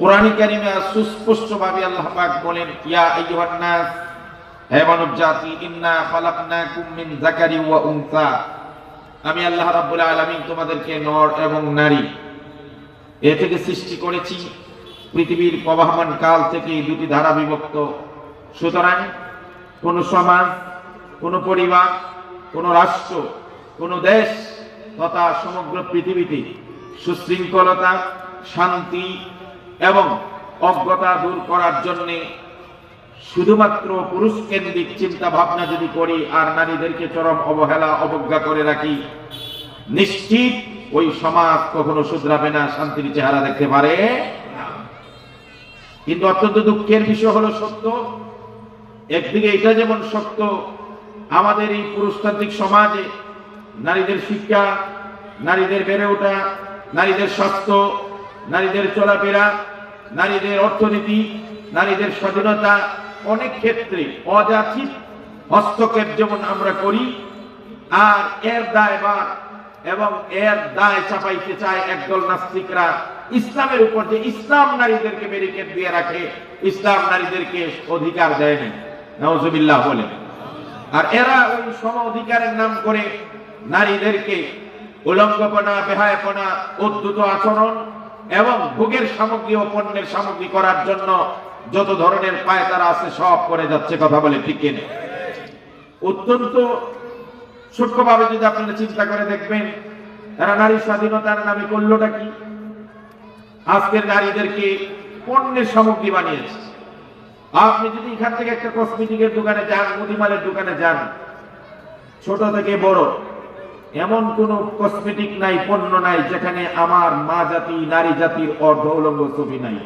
কোরআনী কারিমে সুস্পষ্টভাবে আল্লাহ পাক বলেন, ইয়া আইয়ুহান নাস, হে মানব জাতি ইন্না খালাকনাকুম মিন যাকারি ওয়া উনসা। আমি আল্লাহ রাব্বুল আলামিন তোমাদেরকে নর এবং নারী এ থেকে সৃষ্টি করেছি। পৃথিবীর প্রবাহমান কাল থেকে দুটি ধারা বিভক্ত। সুতরাং কোন সমাজ, কোন পরিবার, কোন রাষ্ট্র, কোন দেশ তথা সমগ্র পৃথিবীতে সুশৃঙ্খলতা, শান্তি এবং অজ্ঞতা দূর করার জন্যে শুধুমাত্র পুরুষ কেন্দ্রিক চিন্তা ভাবনা যদি করি আর নারীদেরকে চরম অবহেলা, অবজ্ঞা করে রাখি, নিশ্চিত ওই সমাজ কখনো শুধরাবে না, শান্তির চেহারা দেখতে পারে। কিন্তু অত্যন্ত দুঃখের বিষয় হলো সত্য একদিকে এটা যেমন সত্য, আমাদের এই পুরুষতান্ত্রিক সমাজে নারীদের শিক্ষা, নারীদের বেড়ে ওঠা, নারীদের স্বাস্থ্য, নারীদের চলাফেরা নারীদের অর্থনীতি, নারীদের স্বাধীনতা অনেক ক্ষেত্রে অযাচিত হস্তক্ষেপ যেমন আমরা করি, আর এর দায় বা এবং এর দায় চাপাইতে চায় একদল নাস্তিকরা ইসলামের উপর যে ইসলাম নারীদেরকে ব্যারিকেড দিয়ে রাখে, ইসলাম নারীদেরকে অধিকার দেয় দেয়নি নওজবিল্লাহ বলে। আর এরা ওই সম অধিকারের নাম করে নারীদেরকে উলঙ্গপনা, বেহায়পনা উদ্ধত আচরণ এবং ভোগের সামগ্রী ও পণ্যের সামগ্রী করার জন্য যত ধরনের পায়তারা আছে সব করে যাচ্ছে, কথা বলে ঠিক কিনা? অত্যন্ত সূক্ষ্মভাবে যদি আপনারা চিন্তা করে দেখবেন, এরা নারী স্বাধীনতার নামে করলোটা কি? আজকের নারীদেরকে পণ্যের সামগ্রী বানিয়েছে। আপনি যদি এখান থেকে একটা কসমেটিকের দোকানে যান, মুদিমালের দোকানে যান, ছোট থেকে বড় এমন কোন কসমেটিক নাই, পণ্য নাই, যেখানে আমার মা জাতি, নারী জাতির অর্ধ উলঙ্গ ছবি নাই।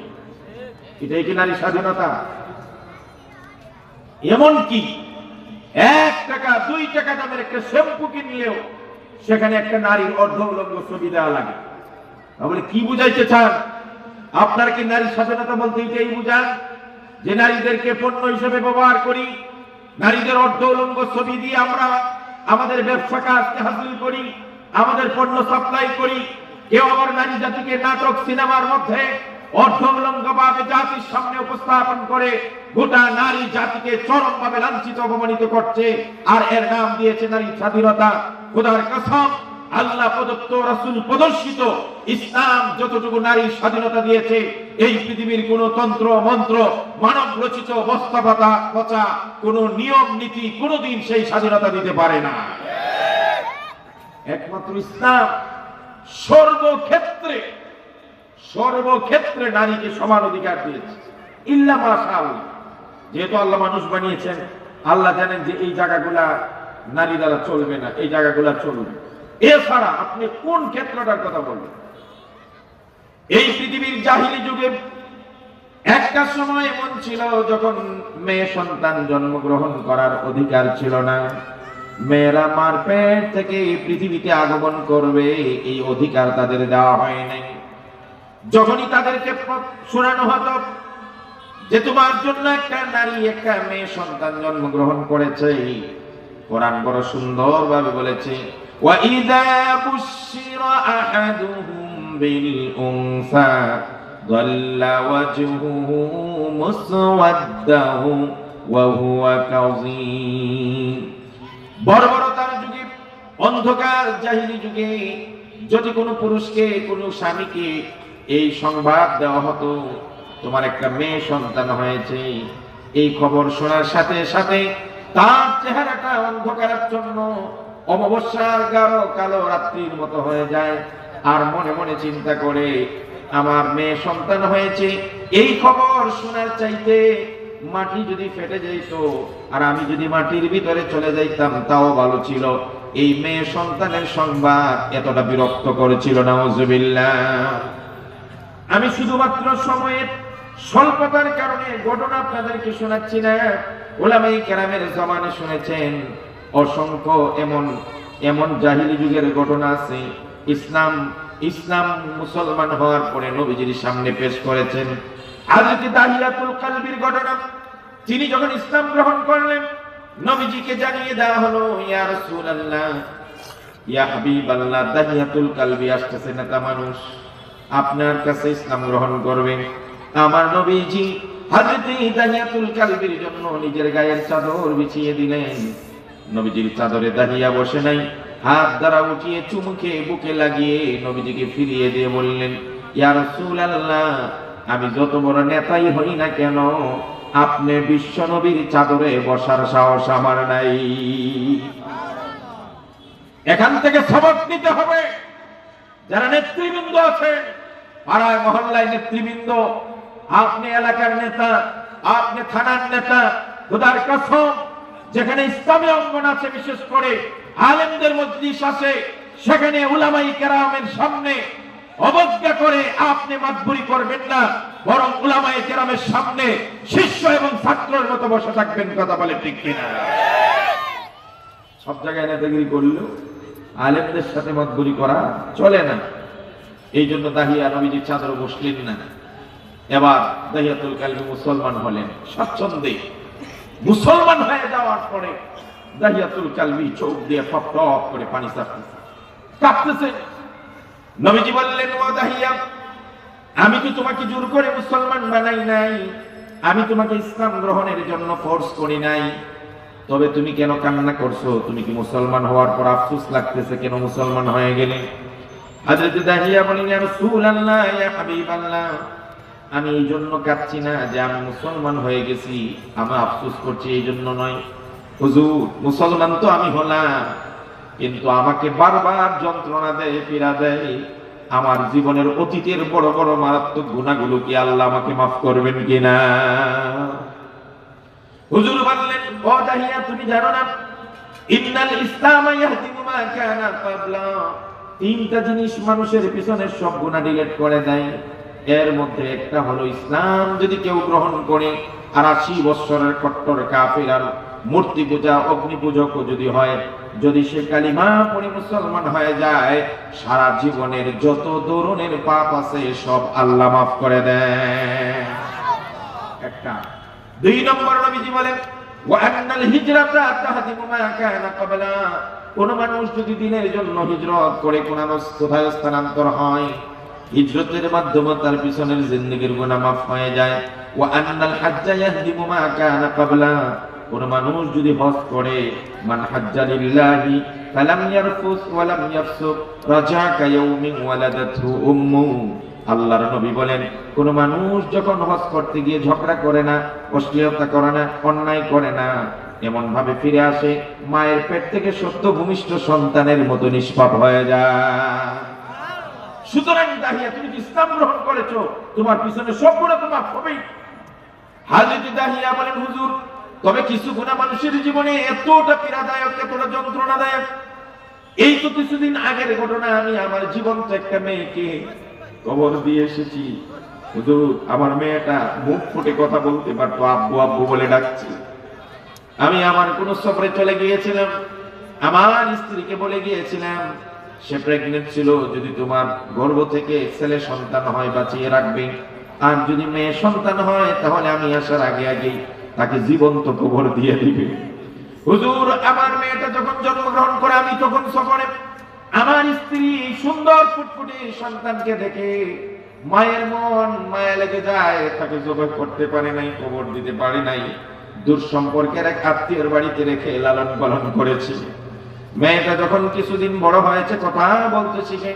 এটাই কি নারী স্বাধীনতা? এমন কি? এক টাকা, দুই টাকা দামের একটা শ্যাম্পু কিনলেও সেখানে একটা নারীর অর্ধ উলঙ্গ ছবি দেওয়া লাগে। তাহলে কি বুঝাইতে চান? আপনার কি নারী স্বাধীনতা বলতে এটাই বুঝান? যে নারীদেরকে পণ্য হিসেবে ব্যবহার করি, নারীদের অর্ধ উলঙ্গ ছবি দিয়ে আমরা আমাদের ব্যবসা কাজকে হাসিল করি, আমাদের পণ্য সাপ্লাই করি, কেউ আবার নারী জাতিকে নাটক, সিনেমার মধ্যে অর্ধলঙ্গভাবে জাতির সামনে উপস্থাপন করে গোটা নারী জাতিকে চরমভাবে লাঞ্ছিত, অপমানিত করছে, আর এর নাম দিয়েছে নারী স্বাধীনতা। খোদার কসম আল্লাহ প্রদত্ত রাসূল প্রদর্শিত। ইসলাম যতটুকু নারীর স্বাধীনতা দিয়েছে, এই পৃথিবীর কোন তন্ত্র, মন্ত্র, মানব রচিত বস্তাপাতা পচা, কোন নিয়ম, নীতি কোনদিন সেই স্বাধীনতা দিতে পারে না। একমাত্র ইসলাম সর্বক্ষেত্রে সর্বক্ষেত্রে নারীকে সমান অধিকার দিয়েছে। ইল্লা আল্লাহ। যেহেতু আল্লাহ মানুষ বানিয়েছেন, আল্লাহ জানেন যে এই জায়গাগুলা নারী দ্বারা চলবে না, এই জায়গাগুলা চলবে। এছাড়া আপনি কোন ক্ষেত্রটার কথা বলবেন? এই পৃথিবীর জাহিলি যুগে একটা সময় এমন ছিল যখন মেয়ে সন্তান জন্মগ্রহণ করার অধিকার ছিল না। মেয়েরা মার পেট থেকে পৃথিবীতে আগমন করবে, এই অধিকার তাদের দেওয়া হয় নাই। যখনই তাদেরকে শোনানো হতো যে তোমার জন্য একটা নারী, একটা মেয়ে সন্তান জন্মগ্রহণ করেছে কোরআন বড় সুন্দর ভাবে বলেছে وَإِذَا بُشِّرَ أَحَدُهُم بِالْأُنثَى ظَلَّ وَجْهُهُ مُسْوَدًّا وَهُوَ كَظِيمٌ বর্বরতার যুগে অন্ধকার জাহিলি যুগে যদি কোনো পুরুষকে কোনো স্বামীকে এই সংবাদ দেওয়া হতো তোমার একটা মেয়ে সন্তান হয়েছে এই খবর শোনার সাথে সাথে তার চেহারাটা অন্ধকারাচ্ছন্ন অমাবস্যার গাঢ় কালো রাত্রির মতো হয়ে যায়। আর মনে মনে চিন্তা করে, আমার মেয়ে সন্তান হয়েছে, এই খবর শোনার চাইতে মাটি যদি ফেটে যাইত আর আমি যদি মাটির ভিতরে চলে যাইতাম, তাও ভালো ছিল। এই মেয়ে সন্তানের সংবাদ এতটা বিরক্ত করেছিল না আমি শুধুমাত্র সময়ের স্বল্পতার কারণে ঘটনা আপনাদেরকে শোনাচ্ছি না। ওলামাই কেরামের জমানে শুনেছেন অসংখ্য এমন এমন জাহিলি যুগের ঘটনা আছে। ইসলাম ইসলাম মুসলমান হওয়ার পরে নবীজির সামনে পেশ করেছেন। হাজরত দাহিয়াতুল কালবির ঘটনা। তিনি যখন ইসলাম গ্রহণ করলেন, নবীজিকে জানিয়ে দেওয়া হলো, ইয়া আসতেছে মানুষ। আপনার কাছে ইসলাম গ্রহণ করবে। আমার নবীজি দাহিয়াতুল কালবির জন্য নিজের গায়ের চাদর বিছিয়ে দিলেন। নবীজির চাদরে দাঁড়িয়ে বসে নাই, হাত দ্বারা উঠিয়ে চুমুকে বুকে লাগিয়ে নবীজিকে ফিরিয়ে দিয়ে বললেন, ইয়া রাসূলুল্লাহ, আমি যত বড় নেতাই হই না কেন, আপনি বিশ্ব নবীর চাদরে বসার সাহস আমার নাই। এখান থেকে সবক নিতে হবে। যারা নেতৃবৃন্দ আছে, পাড়ায়, মহল্লায় নেতৃবৃন্দ, আপনি এলাকার নেতা, আপনি থানার নেতা, খোদার কসম যেখানে ইসলামী অঙ্গন আছে, বিশেষ করে আলেমদের মজলিস আছে, সেখানে উলামাই কেরামের সামনে অবজ্ঞা করে আপনি মাতবুরি করবেন না, বরং উলামাই কেরামের সামনে শিষ্য এবং ছাত্রের মতো বসে থাকবেন, কথা বলে ঠিক কিনা? সব জায়গায় নেতাগিরি করলেও আলেমদের সাথে মতগুলি করা চলে না। এই জন্য দাহিয়া নবীজির চাদর বসলেন না। এবার দাহিয়াতুল কালবি মুসলমান হলেন, স্বাচ্ছন্দ্যে। মুসলমান হয়ে যাওয়ার পরে দাহিয়াতুল কালবি চোখ দিয়ে টপ টপ করে পানি চাপতেছে কাঁপতেছে। নবীজি বললেন, ও দাহিয়া, আমি কি তোমাকে জোর করে মুসলমান বানাই নাই? আমি তোমাকে ইসলাম গ্রহণের জন্য ফোর্স করি নাই। তবে তুমি কেন কান্না করছ? তুমি কি মুসলমান হওয়ার পর আফসোস লাগতেছে কেন মুসলমান হয়ে গেলে? হযরত দাহিয়া বলেন, ইয়া রাসূলুল্লাহ, ইয়া হাবিবাল্লাহ আমি এই জন্য কাঁদছি না যে আমি মুসলমান হয়ে গেছি। আমি আফসোস করছি এই জন্য নয়। হুজুর, মুসলমান তো আমি হলাম, কিন্তু আমাকে বারবার যন্ত্রণা দেয়, পীড়া দেয়। আমার জীবনের অতীতের বড় বড় মারাত্মক গুণাগুলো কি আল্লাহ আমাকে মাফ করবেন কিনা? হুজুর বললেন, ও দাহিয়া তুমি জানো না, ইন্নাল ইসলাম ইয়াহদিমু মা কানা ক্বাবলা তিনটা জিনিস মানুষের পিছনে সব গুনাহ ডিলিট করে দেয়। এর মধ্যে একটা হলো ইসলাম, যদি কেউ গ্রহণ করে আর আশি বৎসরের কট্টর কাফির আর মূর্তি পূজা, অগ্নি পূজক যদি হয়, যদি সে কালিমা পড়ে মুসলমান হয়ে যায়, সারা জীবনের যত ধরনের পাপ আছে সব আল্লাহ মাফ করে দেয় একটা। দুই নম্বর নবীজি বলেন কোন মানুষ যদি দিনের জন্য হিজরত করে কোন কোথায় স্থানান্তর হয় হিজরতের মাধ্যমে তার পিছনের জিন্দেগির গুনাহ মাফ হয়ে যায়। ওয়া আন্নাল হাজ্জা ইয়াহদিমু মা কানা ক্বাবলা। কোন মানুষ যদি হজ করে, মান হাজ্জা লিল্লাহি ফালাম ইয়ারফুস ওয়া লাম ইয়াফসুক রাজা কায়াউমিন ওয়ালাদাতহু উম্মু। আল্লাহর নবী বলেন, কোন মানুষ যখন হজ করতে গিয়ে ঝগড়া করে না, অশ্লীলতা করে না, অন্যায় করে না এমন ভাবে ফিরে আসে, মায়ের পেট থেকে সত্য ভূমিষ্ঠ সন্তানের মতো নিষ্পাপ হয়ে যায়। সুতরাং দাহিয়া, তুমি ইসলাম গ্রহণ করেছ? তোমার পিছনে সব গুণা তোমার হবেই হাজির দাহিয়া বলেন, হুজুর, তবে কিছু গুণা মানুষের জীবনে এতটা পীড়াদায়ক, এতটা যন্ত্রণাদায়ক। এই তো কিছুদিন আগের ঘটনা, আমি আমার জীবন্ত একটা মেয়েকে কবর দিয়ে এসেছি। হুজুর, আমার মেয়েটা মুখ ফুটে কথা বলতে পারতো, আব্বু আব্বু বলে ডাকছি। আমি আমার কোন সফরে চলে গিয়েছিলাম, আমার স্ত্রীকে বলে গিয়েছিলাম সে প্রেগনেন্ট ছিল, যদি তোমার গর্ভ থেকে ছেলে সন্তান হয়, বাঁচিয়ে রাখবে। আর যদি মেয়ে সন্তান হয়, তাহলে আমি আসার আগে আগেই তাকে জীবন্ত কবর দিয়ে দিবে। হুজুর, আমার মেয়েটা যখন জন্মগ্রহণ করে, আমি তখন সফরে। আমার স্ত্রী সুন্দর ফুটফুটে সন্তানকে দেখে মায়ের মন মায়া লেগে যায়। তাকে জবাই করতে পারে নাই কবর দিতে পারে নাই। দূর সম্পর্কের এক আত্মীয়র বাড়িতে রেখে লালন পালন করেছি। মেয়েটা যখন কিছুদিন বড় হয়েছে, কথা বলতে শিখে।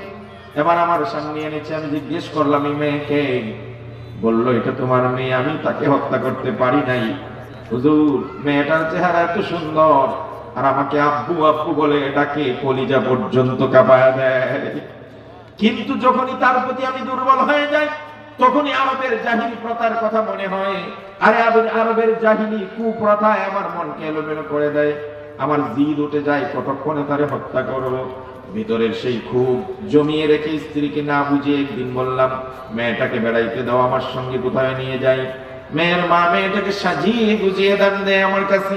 এবার আমার সামনে এনেছে, আমি জিজ্ঞেস করলাম, এই মেয়েকে? বলল, এটা তোমার মেয়ে, আমি তাকে হত্যা করতে পারি নাই। হুজুর, মেয়েটার চেহারা এত সুন্দর, আর আমাকে আব্বু আব্বু বলে এটাকে কলিজা পর্যন্ত কাঁপায়া দেয়। কিন্তু যখনই তার প্রতি আমি দুর্বল হয়ে যাই, তখনই আরবের জাহিলি প্রথার কথা মনে হয়। আরে আরবের- জাহিলি কুপ্রথায় আমার মনকে এলোমেলো করে দেয়। আমার জিদ উঠে যায়, কতক্ষণে তারে হত্যা করব ভিতরের সেই খুব জমিয়ে রেখে স্ত্রীকে না বুঝিয়ে একদিন বললাম, মেয়েটাকে বেড়াইতে দাও, আমার সঙ্গে কোথায় নিয়ে যাই? মেয়ের মা, মেয়েটাকে সাজিয়ে গুজিয়ে দান দেয় আমার কাছে।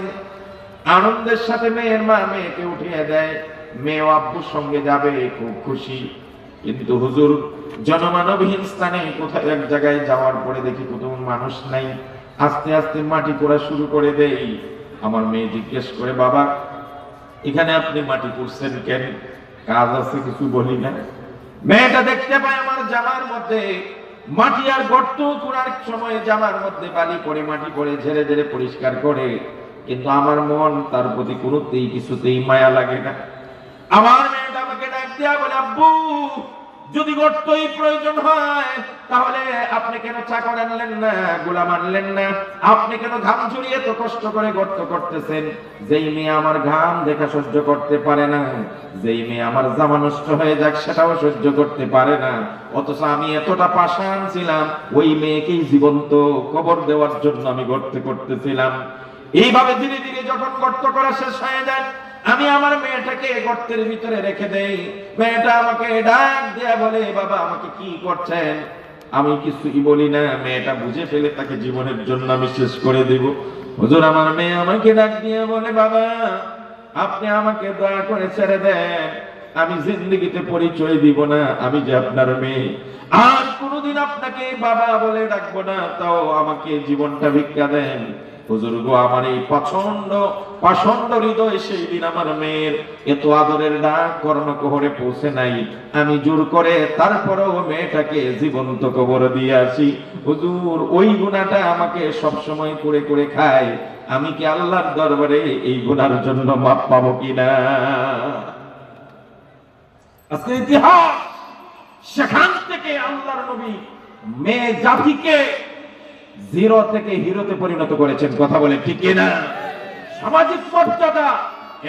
আনন্দের সাথে মেয়ের মা মেয়েকে উঠিয়ে দেয়। মেয়ে আব্বুর সঙ্গে যাবে, খুব খুশি। কিন্তু হুজুর, জনমানবহীন স্থানে কোথায় এক জায়গায় যাওয়ার পরে দেখি কোথাও মানুষ নাই। আস্তে আস্তে মাটি পোড়া শুরু করে দেই। আমার মেয়ে জিজ্ঞেস করে, বাবা, এখানে আপনি মাটি করছেন কেন? কাজ আছে, কিছু বলি না? মেয়েটা দেখতে পায় আমার জামার মধ্যে মাটি আর গর্ত করার সময় জামার মধ্যে বালি পড়ে, মাটি করে ঝেড়ে ঝেড়ে পরিষ্কার করে। কিন্তু আমার মন তার প্রতি কোনোতেই, কিছুতেই মায়া লাগে না। আমার মেয়েটা আমাকে ডাক দেয়া বলে, আব্বু যদি গর্তই প্রয়োজন হয়, তাহলে আপনি কেন চাকর আনলেন না, গোলাম আনলেন না? আপনি কেন ঘাম ঝরিয়ে তো কষ্ট করে গর্ত করতেছেন? যেই মেয়ে আমার ঘাম দেখা সহ্য করতে পারে না, যেই মেয়ে আমার জামা নষ্ট হয়ে যাক সেটাও সহ্য করতে পারে না। অথচ আমি এতটা পাষাণ ছিলাম, ওই মেয়েকেই জীবন্ত কবর দেওয়ার জন্য আমি গর্তে করতেছিলাম। এইভাবে ধীরে ধীরে যখন গর্ত করা শেষ হয়ে যায় আমি আমার মেয়েটাকে গর্তের ভিতরে রেখে দেই। মেয়েটা আমাকে ডাক দেয়া বলে, বাবা, আমাকে কি করছেন? আমি কিছুই বলি না। মেয়েটা বুঝে ফেলে তাকে জীবনের জন্য আমি শেষ করে দেব। হুজুর, আমার মেয়ে আমাকে ডাক দিয়ে বলে, বাবা, আপনি আমাকে দয়া করে ছেড়ে দেন। আমি জিন্দগিতে পরিচয় দিব না। আমি যে আপনার মেয়ে। আর কোনোদিন আপনাকে বাবা বলে ডাকবো না। তাও আমাকে জীবনটা ভিক্ষা দেন। হুজুর গো আমার এই হৃদয় সেই দিন আমার মেয়ের। এত আদরের ডাক কর্ণকোহরে পৌঁছে নাই। আমি জোর করে তারপরেও মেয়েটাকে জীবন্ত কবর দিয়ে আসি। হুজুর, ওই গুণাটা আমাকে সব সময় করে করে খায়। আমি কি আল্লাহর দরবারে এই গুণার জন্য মাপ পাবো কিনা? আজকে ইতিহাস, সেখান থেকে আল্লাহর নবী মেয়ে জাতিকে জিরো থেকে হিরোতে পরিণত করেছেন, কথা বলে ঠিক না সামাজিক মর্যাদা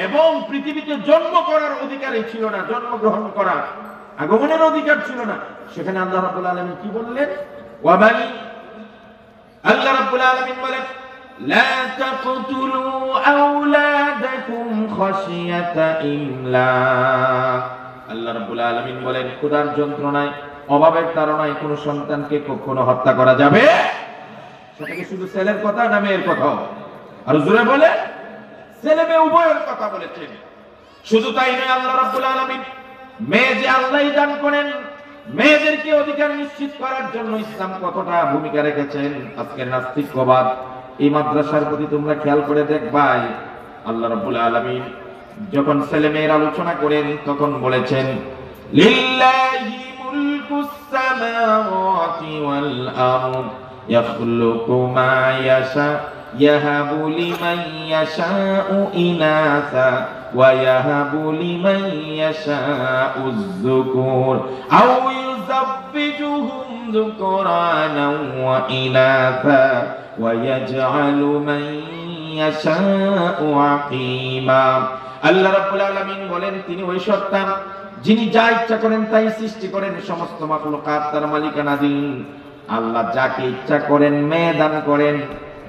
এবং পৃথিবীতে জন্ম করার অধিকারই ছিল না, জন্মগ্রহণ করার আগমনের অধিকার ছিল না। সেখানে আল্লাহ রাব্বুল আলামিন কি বললেন? ওয়াবানি আল্লাহ রাব্বুল আলামিন বলেন, লা তাকতুলু আওলাদাকুম খাশিয়াতা ইমলাক আল্লাহ রাব্বুল আলামিন বলেন, ক্ষুধার যন্ত্রণায়, অভাবের তাড়নায় কোনো সন্তানকে কখনো হত্যা করা যাবে? সেটা কি শুধু ছেলের কথা না মেয়ের কথা? আর বলে। ছেলে মেয়ে উভয়ের কথা শুধু তাই নয়, আল্লাহ রাব্বুল আলামিন মেয়ে যে আল্লাহই দান করেন, মেয়েদেরকে অধিকার নিশ্চিত করার জন্য ইসলাম কতটা ভূমিকা রেখেছেন? আজকের নাস্তিকবাদ এই মাদ্রাসার প্রতি তোমরা খেয়াল করে দেখবাই, আল্লাহ রাব্বুল আলামিন যখন ছেলে মেয়ের আলোচনা করেন, তখন বলেছেন, লিল্লাহি মুলকুস সামাওয়াতি ওয়াল আরদ ইয়াখলুকু মা ইয়াশা ইয়াহাবু লিমান ইয়াশাউ ইনাসা ওয়া ইয়াহাবু লিমান ইয়াশাউ الذكور আও ইউযাব্বিজুহুম যুকরানা ওয়া ইনাসা ওয়া ইয়াজআলু মান ইয়াশাউ আকিমা আল্লাহ রাব্বুল আলামিন বলেন তিনি ওই সত্তা যিনি যা ইচ্ছা করেন তাই সৃষ্টি করেন সমস্ত মাখলুকাত তার মালিকানাধীন আল্লাহ যাকে ইচ্ছা করেন মেয়ে দান করেন,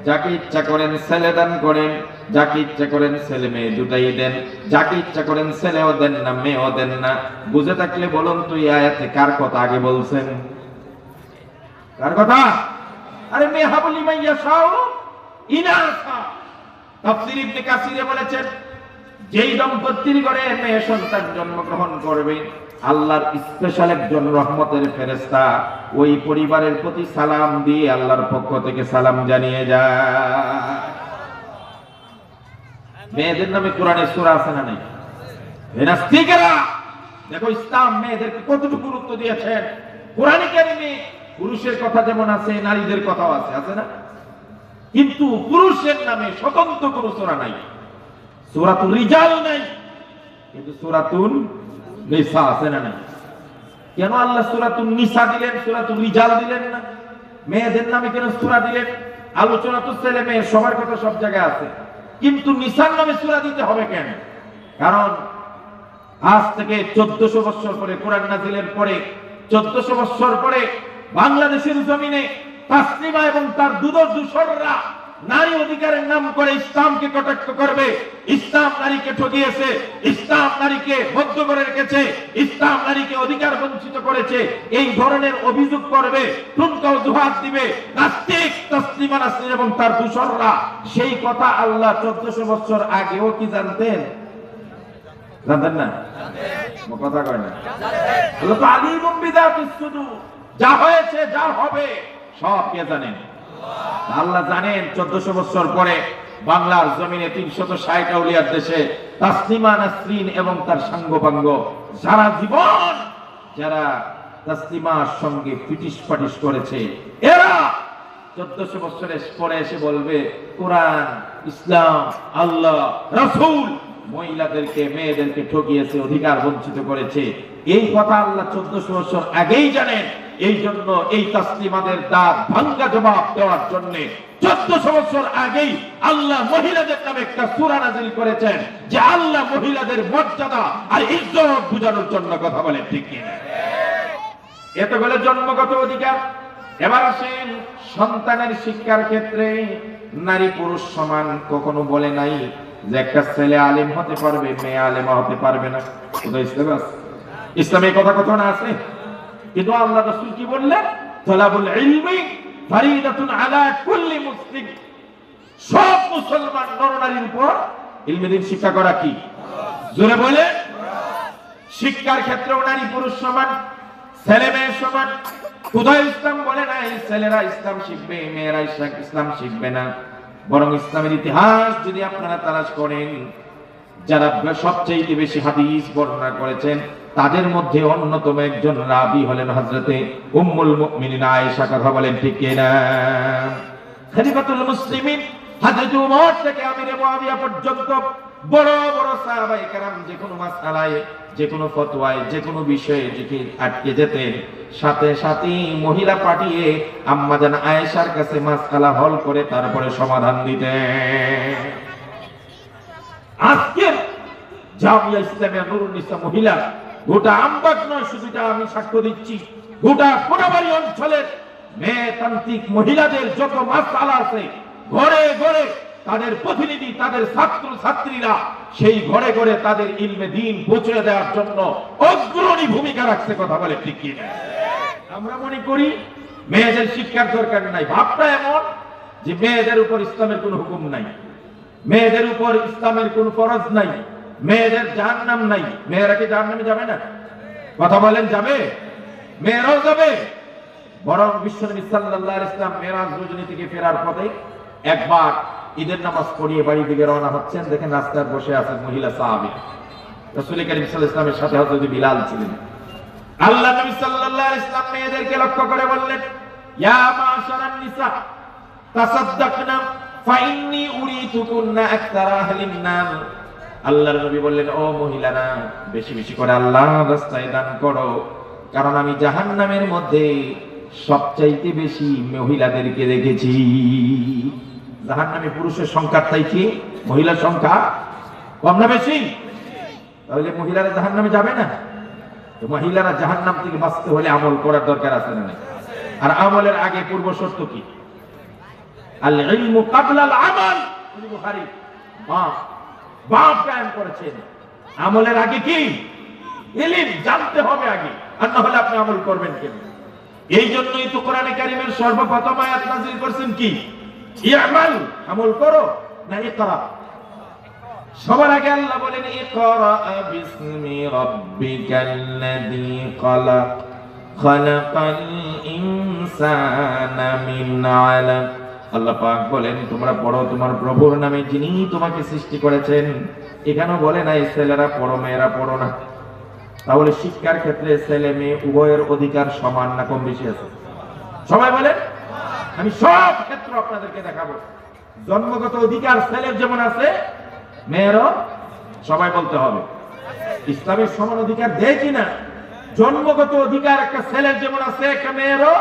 যাকে ইচ্ছা করেন ছেলে দান করেন, যাকে ইচ্ছা করেন ছেলে মেয়ে দুটাই দেন, যাকে ইচ্ছা করেন ছেলেও দেন না, মেয়েও দেন না। বুঝে থাকলে বলুন তুই আয়াতে কার কথা আগে বলছেন? কার কথা? আরে মেয়ে হাবলি মাইয়া সাও ইনাসা। তাফসীর ইবনে কাসিরে বলেছেন যেই দম্পতির ঘরে মেয়ে সন্তান জন্মগ্রহণ করবে, আল্লাহর স্পেশাল একজন রহমতের ফেরেস্তা ওই পরিবারের প্রতি সালাম দিয়ে আল্লাহর পক্ষ থেকে সালাম জানিয়ে যায়। মেয়েদের নামে কোরআনে সূরা আছে না নাই? নাস্তিকেরা! দেখো ইসলাম মেয়েদেরকে কতটুকু গুরুত্ব দিয়েছেন কোরআনে কারিমে পুরুষের কথা যেমন আছে, নারীদের কথাও আছে আছে না? কিন্তু পুরুষের নামে স্বতন্ত্র কোনো সূরা নাই। সূরাতুল রিজাল নাই। কিন্তু সূরাতুল নিসা আছে না নাই? কেন আল্লাহ সূরাতুল নিসা দিলেন সূরাতুল রিজাল দিলেন না? মেয়েদের নামে কেন সুরা দিলেন? আলোচনা তো ছেলে মেয়ে সবার কথা সব জায়গায় আছে। কিন্তু নিসার নামে সুরা দিতে হবে কেন? কারণ আজ থেকে চোদ্দশো বছর পরে, কোরআন নাজিলের পরে, চোদ্দশো বছর পরে বাংলাদেশের জমিনে তাসলিমা এবং তার দুদর দূষররা নারী অধিকারের নাম করে ইসলামকে কটাক্ষ করবে। ইসলাম নারীকে ঠকিয়েছে ইসলাম নারীকে বদ্ধ করে রেখেছে, ইসলাম নারীকে অধিকার বঞ্চিত করেছে। এই ধরনের অভিযোগ করবে টুনকা অজুহাত দিবে, নাস্তিক, তসলিমা নাসরিন এবং তার দূষণরা। সেই কথা আল্লাহ চোদ্দশো বছর আগেও কি জানতেন? জানতেন না? কথা কয় না। আল্লাহ তো আলিমুম বিদাতিস সুদূর। যা হয়েছে, যা হবে, সব কে জানেন? আল্লাহ জানেন, চোদ্দশো বছর পরে বাংলার জমিনে তিনশত ষাট আউলিয়ার দেশে তাসলিমা নাসরিন এবং তার সাঙ্গপাঙ্গ সারা জীবন যারা তাসলিমার সঙ্গে পিটিশ পাটিশ করেছে, এরা চোদ্দশো বছরের পরে এসে বলবে, কোরআন, ইসলাম, আল্লাহ, রাসূল মহিলাদেরকে, মেয়েদেরকে ঠকিয়েছে, অধিকার বঞ্চিত করেছে। এই কথা আল্লাহ চোদ্দশো বছর আগেই জানেন। এই জন্য এই তাসলিমাদের দাঁত ভাঙ্গা জবাব দেওয়ার জন্য বছর আগেই আল্লাহ মহিলাদের নামে একটা করেছেন যে আল্লাহ মহিলাদের মর্যাদা আর ইজ্জত বুঝানোর জন্য কথা বলে, ঠিক কিনা এতগুলো জন্মগত অধিকার। এবার আসেন সন্তানের শিক্ষার ক্ষেত্রে। নারী পুরুষ সমান কখনো বলে নাই যে একটা ছেলে আলেম হতে পারবে, মেয়ে আলেমা হতে পারবে না। ইসলামে কথা কথা না আছে? কিন্তু আল্লাহ রাসূল কি বললেন? তলাবুল ইলমি আলা কুল্লি মুসলিম। সব মুসলমান নরনারীর উপর ইলমেদিন শিক্ষা করা কি? জোরে বলে। শিক্ষার ক্ষেত্রেও নারী পুরুষ সমান, ছেলে মেয়ে সমান। কোথায় ইসলাম বলে নাই, ছেলেরা ইসলাম শিখবে, মেয়েরা ইসলাম শিখবে না। বরং ইসলামের ইতিহাস যদি আপনারা তালাশ করেন, যারা সবচেয়ে বেশি হাদিস বর্ণনা করেছেন তাদের মধ্যে অন্যতম একজন রাবি হলেন হযরতে উম্মুল আয়েশা, কথা বলেন ঠিক কিনা? খলিফাতুল মুসলিমিন হযরত উমর থেকে মুয়াবিয়া পর্যন্ত বড় বড় সাহাবায়ে যে কোনো মাসআলায়, যে কোনো ফতোয়ায়, যে কোনো বিষয়ে যদি আটকে যেতেন, সাথে মহিলা পাঠিয়ে আম্মা জান আয়েশার কাছে মাসআলা হল করে তারপরে সমাধান দিতেন। আজকের জামিয়া ইসলামিয়া মহিলা গোটা আমবাগ নয় শুধুটা আমি সাক্ষ্য দিচ্ছি। গোটা কোনাবাড়ি অঞ্চলের মেয়েতান্ত্রিক মহিলাদের যত মাসালা আছে, ঘরে ঘরে তাদের প্রতিনিধি, তাদের ছাত্র ছাত্রীরা সেই ঘরে ঘরে তাদের ইলমে দিন পৌঁছে দেওয়ার জন্য অগ্রণী ভূমিকা রাখছে, কথা বলে ঠিক আমরা মনে করি মেয়েদের শিক্ষার দরকার নাই। ভাবটা এমন যে মেয়েদের উপর ইসলামের কোনো হুকুম নাই। মেয়েদের উপর ইসলামের কোন ফরজ নাই। মেয়েদের জাহান্নাম নাই। মেয়েরা কি জাহান্নামে যাবে না? কথা বলেন, যাবে? মেয়েরাও যাবে। বরং বিশ্বনবী সাল্লাল্লাহু আলাইহি ইসলাম মেরাজ রজনী থেকে ফেরার পথে একবার ঈদের নামাজ পড়িয়ে বাড়ি দিকে রওনা হচ্ছেন। দেখেন রাস্তায় বসে আছেন মহিলা সাহাবী। রাসূল করিম সাল্লাল্লাহু আলাইহি সাথে হযরত বিলাল ছিলেন। আল্লাহ নবী সাল্লাল্লাহু আলাইহি ইসলাম মেয়েদেরকে লক্ষ্য করে বললেন, ইয়া মাশারান নিসা, তাসাদ্দাকনা, ফাইন্নি উরিতুকুন্না আকতারা আহলিন নার। আল্লাহর নবী বললেন, ও মহিলারা, বেশি বেশি করে আল্লাহ রাস্তায় দান করো। কারণ আমি জাহান্নামের মধ্যে সবচাইতে বেশি মহিলাদেরকে দেখেছি। জাহান্নামে পুরুষের সংখ্যার চাইছি মহিলার সংখ্যা কম না বেশি? তাহলে মহিলারা জাহান্নামে যাবে না? মহিলারা জাহান্নাম থেকে বাঁচতে হলে আমল করার দরকার আছে না আর আমলের আগে পূর্ব শর্ত কি? আল ইলমু আমাল। বুখারী? বাপ কায়েম করেছেন আমলের আগে কি? ইলম জানতে হবে আগে, আর না হলে আপনি আমল করবেন কেন? এই জন্যই তো কোরআনে কারিমের সর্বপ্রথম আয়াত নাযিল করছেন কি? ইয়ামাল, আমল করো না ইকরা? সবার আগে আল্লাহ বলেন, ইকরা বিসমি রাব্বিকাল্লাযী খালাক, খালাকাল ইনসানা মিন আলাক। আল্লাহ পাক বলেন, তোমরা পড়ো তোমার প্রভুর নামে যিনি তোমাকে সৃষ্টি করেছেন। এখানেও বলে নাই ছেলেরা পড়ো, মেয়েরা পড়ো না। তাহলে শিক্ষার ক্ষেত্রে ছেলে মেয়ে উভয়ের অধিকার সমান না কম বেশি আছে? সবাই বলে আমি সব ক্ষেত্র আপনাদেরকে দেখাবো। জন্মগত অধিকার ছেলের যেমন আছে, মেয়েরও সবাই বলতে হবে। ইসলামের সমান অধিকার দেয় কিনা জন্মগত অধিকার একটা ছেলের যেমন আছে, একটা মেয়েরও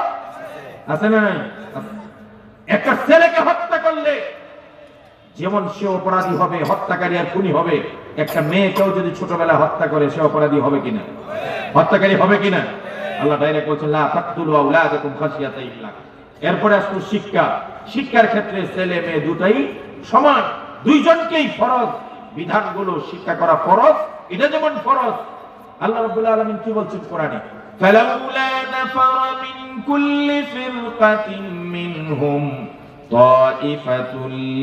আছে না। একটা ছেলেকে হত্যা করলে যেমন সে অপরাধী হবে, হত্যাকারী আর খুনি হবে, একটা মেয়েকেও যদি ছোটবেলা হত্যা করে, সে অপরাধী হবে কিনা? হত্যাকারী হবে কিনা? আল্লাহ ডাইরেক্ট বলছেন, লা এরপরে আসলো শিক্ষা। শিক্ষার ক্ষেত্রে ছেলে মেয়ে দুটাই সমান। দুইজনকেই ফরজ। বিধানগুলো শিক্ষা করা ফরজ। এটা যেমন ফরজ। আল্লাহ রাব্বুল আলামিন কি বলছেন কোরআনে? ফালাউলা নাফারা মিন কুল্লি ফিরকাতিন মিনহুম طائفة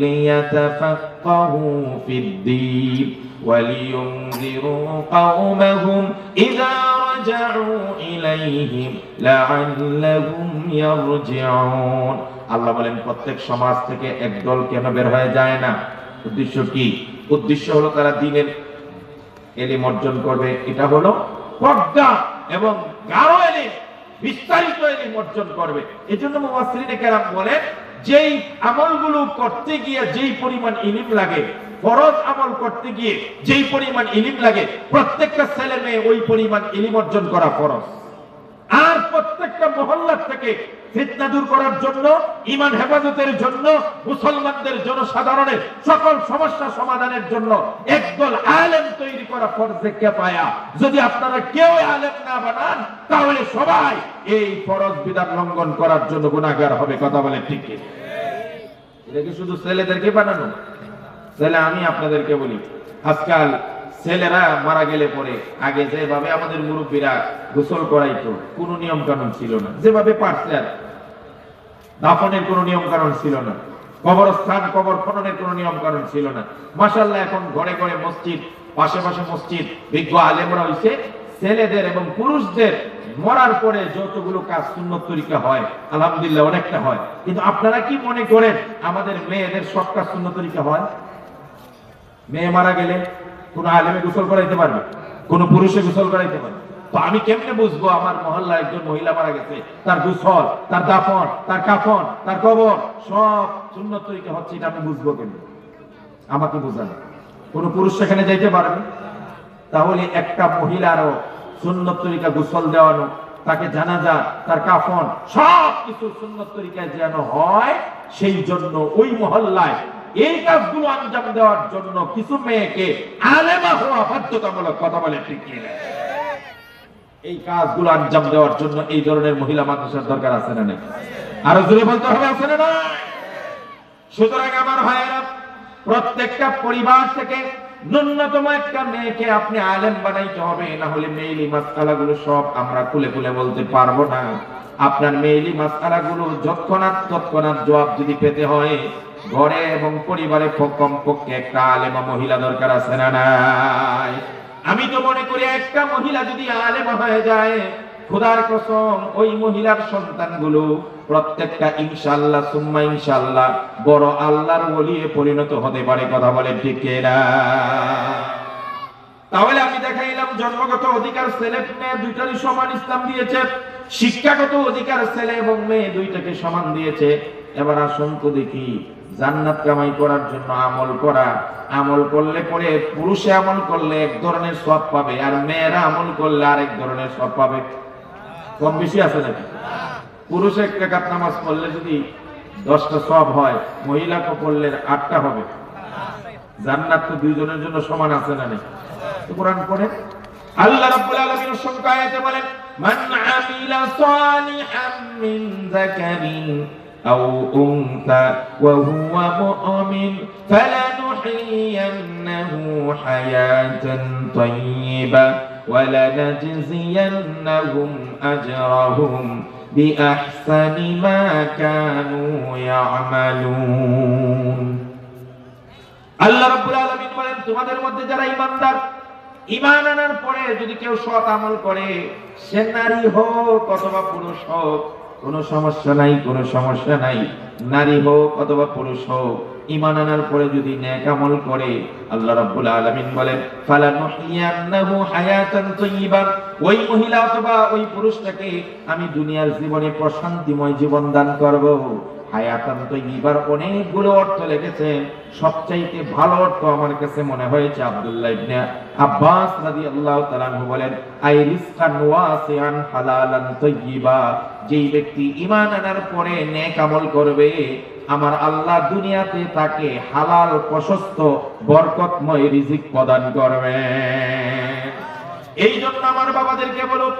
ليتفقهوا في الدين ولينذروا قومهم إذا رجعوا إليهم لعلهم يرجعون আল্লাহ বলেন প্রত্যেক সমাজ থেকে একদল কেন বের হয়ে যায় না উদ্দেশ্য কি উদ্দেশ্য হলো তারা দিনের এলিম অর্জন করবে এটা হলো প্রজ্ঞা এবং গাঢ় এনে, বিস্তারিত এনে অর্জন করবে। এজন্য মুফাসসিরিনে কেরাম বলেন, যেই আমলগুলো করতে গিয়ে যেই পরিমাণ ইলিম লাগে, ফরজ আমল করতে গিয়ে যেই পরিমাণ ইলিম লাগে, প্রত্যেকটা ছেলে মেয়ে ওই পরিমাণ ইলিম অর্জন করা ফরজ। আর প্রত্যেকটা মহল্লার থেকে ফিতনা দূর করার জন্য ইমান হেফাজতের জন্য, মুসলমানদের জনসাধারণের সকল সমস্যা সমাধানের জন্য একদল আলেম তৈরি করা ফরজে পায়া যদি আপনারা কেউ আলেম না বানান, তাহলে সবাই এই ফরজ বিধান লঙ্ঘন করার জন্য গুণাগার হবে, কথা বলে ঠিক? এটা কি শুধু ছেলেদেরকে বানানো ছেলে আমি আপনাদেরকে বলি, আজকাল ছেলেরা মারা গেলে পরে আগে যেভাবে আমাদের মুরব্বীরা গোসল করাইতো, কোনো নিয়ম কানুন ছিল না। যেভাবে পারছে আর দাফনের কোনো নিয়ম কানুন ছিল না। কবরস্থান, কবর খননের কোনো নিয়ম কানুন ছিল না। মাসাল্লাহ এখন ঘরে ঘরে মসজিদ, পাশে পাশে মসজিদ। বিজ্ঞ আলেমরা হইছে ছেলেদের এবং পুরুষদের মরার পরে যতগুলো কাজ সুন্নত তরিকা হয়, আলহামদুলিল্লাহ অনেকটা হয়। কিন্তু আপনারা কি মনে করেন আমাদের মেয়েদের সব কাজ সুন্নত তরিকা হয়? মেয়ে মারা গেলে কোন আলেমে গোসল করাইতে পারবে? কোন পুরুষে গোসল করাইতে পারবে? তো আমি কেমনে বুঝব আমার মহল্লা একজন মহিলা মারা গেছে? তার গোসল, তার দাফন, তার কাফন, তার কবর, সব সুন্নত তরিকা হচ্ছে, এটা আমি বুঝব কেমনে? আমাকে বুঝান। কোন পুরুষ সেখানে যাইতে পারবে? তাহলে একটা মহিলারও সুন্নত তরিকা গোসল দেওয়ানো, তাকে জানা জানাজা, তার কাফন সব কিছু সুন্নত তরিকায় যেন হয়, সেই জন্য ওই মহল্লায় এই কাজগুলো আঞ্জাম দেওয়ার জন্য কিছু মেয়েকে আলেমা হওয়া বাধ্যতামূলক কথা বলে ঠিক এই কাজগুলো আঞ্জাম দেওয়ার জন্য এই ধরনের মহিলা মাদ্রাসার দরকার আছে না নাকি আরও জোরে বলতে হবে, আছে না সুতরাং আমার ভাইয়েরা, প্রত্যেকটা পরিবার থেকে ন্যূনতম একটা মেয়েকে আপনি আলেম বানাইতে হবে, না হলে মেইলি মাসআলাগুলো সব আমরা খুলে খুলে বলতে পারব না। আপনার মেইলি মাসআলাগুলো যৎক্ষণাৎ তৎক্ষণাৎ জবাব যদি পেতে হয় ঘরে এবং পরিবারে কমপক্ষে একটা আলেমা মহিলা দরকার আছে না নাই? আমি তো মনে করি একটা মহিলা যদি আলেমা হয়ে যায়, খোদার কসম, ওই মহিলার সন্তানগুলো প্রত্যেকটা ইনশাআল্লাহ, সুম্মা ইনশাআল্লাহ বড় আল্লাহর ওলিয়ে পরিণত হতে পারে, কথা বলে ঠিক না তাহলে আমি দেখাইলাম, জন্মগত অধিকার ছেলে মেয়ে দুইটারই সমান ইসলাম দিয়েছে, শিক্ষাগত অধিকার ছেলে এবং মেয়ে দুইটাকে সমান দিয়েছে। এবার আসুন তো দেখি জান্নাত কামাই করার জন্য আমল করা। আমল করলে পরে পুরুষে আমল করলে এক ধরনের সব পাবে, আর মেয়েরা আমল করলে আরেক ধরনের সব পাবে। কম বেশি আছে নাকি? পুরুষে একটা কাত নামাজ পড়লে যদি দশটা সব হয়, মহিলাকে পড়লে আটটা হবে। জান্নাত তো দুইজনের জন্য সমান আছে না তো কোরআন পড়ে। আল্লাহ রাব্বুল আলামিন সংখ্যা আয়াতে বলেন, মান আমিলা সালিহান মিন যাকারিন। আও উনসা ওয়া হুয়া মুমিন ফালানুহyiyannahu হায়াতান তাইয়্যিবা ولنجزينهم أجرهم بأحسن ما كانوا يعملون আল্লাহ রাব্বুল আলামিন বলেন তোমাদের মধ্যে যারা ঈমানদার ঈমান আনার পরে যদি কেউ সৎ আমল করে সে নারী হোক অথবা পুরুষ হোক কোনো সমস্যা নাই, কোনো সমস্যা নাই। নারী হোক অথবা পুরুষ হোক ইমান আনার পরে যদি ন্যাক আমল করে, আল্লাহ রাব্বুল আলামিন বলেন, ফালা ফালানুহিয়ান্নাহু হায়াতান তাইয়্যিবা ওই মহিলা অথবা ওই পুরুষটাকে আমি দুনিয়ার জীবনে প্রশান্তিময় জীবন দান করব। হায়াতান তৈবার অনেকগুলো অর্থ লেগেছে। সবচাইতে ভালো অর্থ আমার কাছে মনে হয়েছে আব্দুল্লাহ ইবনে আব্বাস বলেন, আই হালালান তাইয়্যিবা যেই ব্যক্তি ঈমান আনার পরে নেক আমল করবে, আমার আল্লাহ দুনিয়াতে তাকে হালাল, প্রশস্ত, বরকতময় রিজিক প্রদান করবে। এই জন্য আমার বাবাদেরকে বলুন,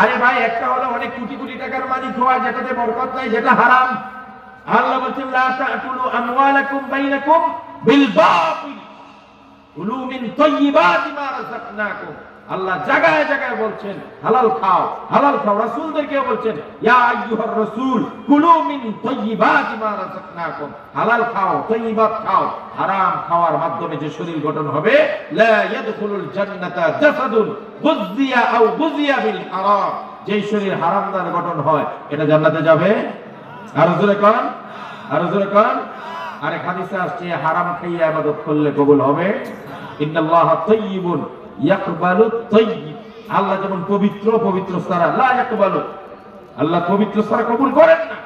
আরে ভাই, একটা হলো অনেক কোটি কোটি টাকার মালিক হওয়া, যেটাতে বরকত নাই যেটা হারাম। আল্লাহ বলছেন, লা তাকুলু আমওয়ালাকুম বাইনাকুম বিল বাতিল কুলু মিন তাইয়্যিবাতি মা রাযাকনাকুম। আল্লাহ জায়গায় জায়গায় বলছেন, হালাল খাও হালাল খাও। রাসূলদেরকে বলছেন, ইয়া আইয়ুহার রাসূল, কুলু মিন তাইয়্যিবাতি মা রাযাকনাকুম। হালাল খাও তাইয়্যিবাত খাও। হারাম খাওয়ার মাধ্যমে যে শরীর গঠন হবে, লা ইয়াদখুলুল জান্নাতা জাসাদুন গুযিয়া আও গুযিয়া বিল হারাম। শরীর হারাম দ্বারা গঠন হয়, এটা জান্নাতে যাবে আরও জোরে কন, আরও জোরে কন। আরে হাদিসে আসছে, হারাম হবে। আল্লাহ যেমন পবিত্র পবিত্র সারা লা আল্লাহ পবিত্র সারা কবুল করেন না।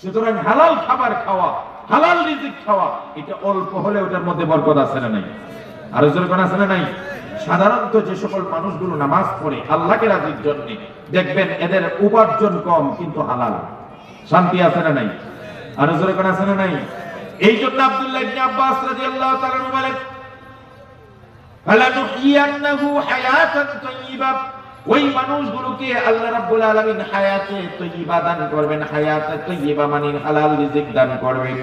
সুতরাং হালাল খাবার খাওয়া, হালাল রিজিক খাওয়া, এটা অল্প হলে ওটার মধ্যে বরকত আছে না নাই? আরও যেরকম আছে না নাই? সাধারণত যে সকল মানুষগুলো নামাজ পড়ে, আল্লাহকে রাজির জন্য, দেখবেন এদের উপার্জন কম কিন্তু হালাল। শান্তি আছে না নাই? আরও যেরকম আছে না নাই? এই জন্য আব্দুল্লাহ ইবনে আব্বাস রাদিয়াল্লাহু তাআলা বলেন ফালানুহিয়ান্নাহু হায়াতান তাইয়্যিবা ওই মানুষগুলোকে আল্লাহ রাব্বুল আলামিন হায়াতে তাইয়্যিবা দান করবেন। হায়াতে তাইয়্যিবা মানে হালাল রিজিক দান করবেন।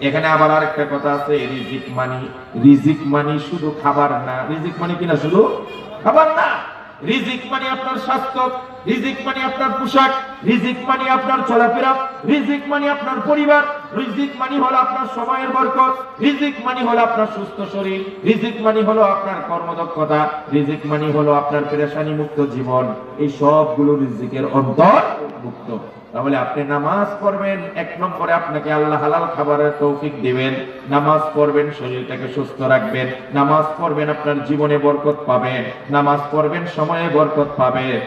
এখানে আবার আরেকটা কথা আছে, রিজিক মানি রিজিক মানি শুধু খাবার না। রিজিক মানি কিনা শুধু? খাবার না। রিজিক মানে আপনার স্বাস্থ্য। রিজিক মানে আপনার পোশাক, রিজিক মানে আপনার চলাফেরা, রিজিক মানে আপনার পরিবার, রিজিক মানে হলো আপনার সময়ের বরকত, রিজিক মানে হলো আপনার সুস্থ শরীর, রিজিক মানে হলো আপনার কর্মদক্ষতা, রিজিক মানে হলো আপনার পেরেশানি মুক্ত জীবন। এই সবগুলো রিজিকের অন্তর্ভুক্ত তাহলে আপনি নামাজ পড়বেন, এক নম্বরে আপনাকে আল্লাহ হালাল খাবারের তৌফিক দিবেন। নামাজ পড়বেন, শরীরটাকে সুস্থ রাখবেন। নামাজ পড়বেন, আপনার জীবনে বরকত পাবেন। নামাজ পড়বেন, সময়ে বরকত পাবেন।